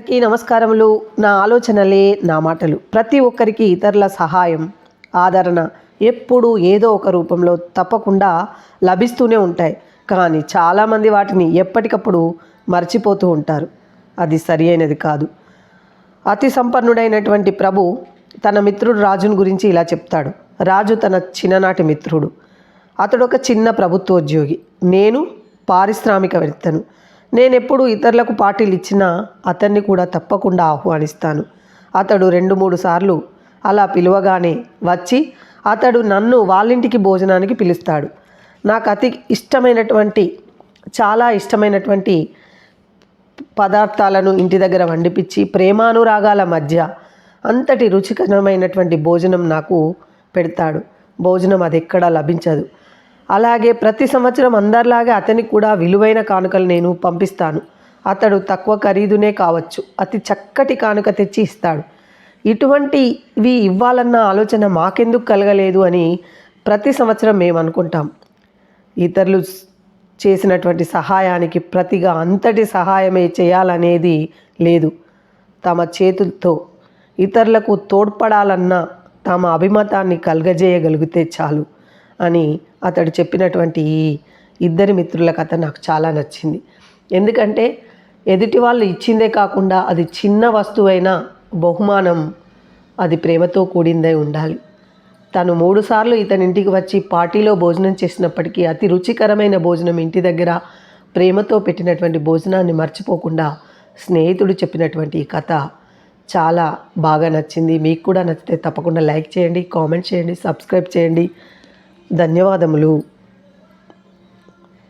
అందరికీ నమస్కారములు. నా ఆలోచనలే నా మాటలు. ప్రతి ఒక్కరికి ఇతరుల సహాయం ఆదరణ ఎప్పుడూ ఏదో ఒక రూపంలో తప్పకుండా లభిస్తూనే ఉంటాయి. కానీ చాలామంది వాటిని ఎప్పటికప్పుడు మర్చిపోతూ ఉంటారు. అది సరి అయినది కాదు. అతి సంపన్నుడైనటువంటి ప్రభు తన మిత్రుడు రాజుని గురించి ఇలా చెప్తాడు. రాజు తన చిన్ననాటి మిత్రుడు. అతడు ఒక చిన్న ప్రభుత్వోద్యోగి. నేను పారిశ్రామికవేత్తను. నేను ఎప్పుడు ఇతరులకు పార్టీలు ఇచ్చినా అతన్ని కూడా తప్పకుండా ఆహ్వానిస్తాను. అతడు రెండు మూడు సార్లు అలా పిలువగానే వచ్చి అతడు నన్ను వాళ్ళింటికి భోజనానికి పిలుస్తాడు. నాకు అతి ఇష్టమైనటువంటి చాలా ఇష్టమైనటువంటి పదార్థాలను ఇంటి దగ్గర వండిపించి ప్రేమానురాగాల మధ్య అంతటి రుచికరమైనటువంటి భోజనం నాకు పెడతాడు. భోజనం అది ఎక్కడా లభించదు. అలాగే ప్రతి సంవత్సరం అందరిలాగే అతనికి కూడా విలువైన కానుకలు నేను పంపిస్తాను. అతడు తక్కువ ఖరీదునే కావచ్చు. అతి చక్కటి కానుక తెచ్చి ఇస్తాడు. ఇటువంటివి ఇవ్వాలన్న ఆలోచన మాకెందుకు కలగలేదు అని ప్రతి సంవత్సరం మేము అనుకుంటాం. ఇతరులు చేసినటువంటి సహాయానికి ప్రతిగా అంతటి సహాయమే చేయాలనేది లేదు. తమ చేతులతో ఇతరులకు తోడ్పడాలన్న తమ అభిమతాన్ని కలగజేయగలిగితే చాలు అని అతడు చెప్పినటువంటి ఈ ఇద్దరి మిత్రుల కథ నాకు చాలా నచ్చింది. ఎందుకంటే ఎదుటి వాళ్ళు ఇచ్చిందే కాకుండా అది చిన్న వస్తువైనా బహుమానం అది ప్రేమతో కూడిందై ఉండాలి. తను మూడుసార్లు ఇతని ఇంటికి వచ్చి పార్టీలో భోజనం చేసినప్పటికీ అతి రుచికరమైన భోజనం ఇంటి దగ్గర ప్రేమతో పెట్టినటువంటి భోజనాన్ని మర్చిపోకుండా స్నేహితుడు చెప్పినటువంటి ఈ కథ చాలా బాగా నచ్చింది. మీకు కూడా నచ్చితే తప్పకుండా లైక్ చేయండి కామెంట్ చేయండి సబ్స్క్రైబ్ చేయండి. ధన్యవాదములు.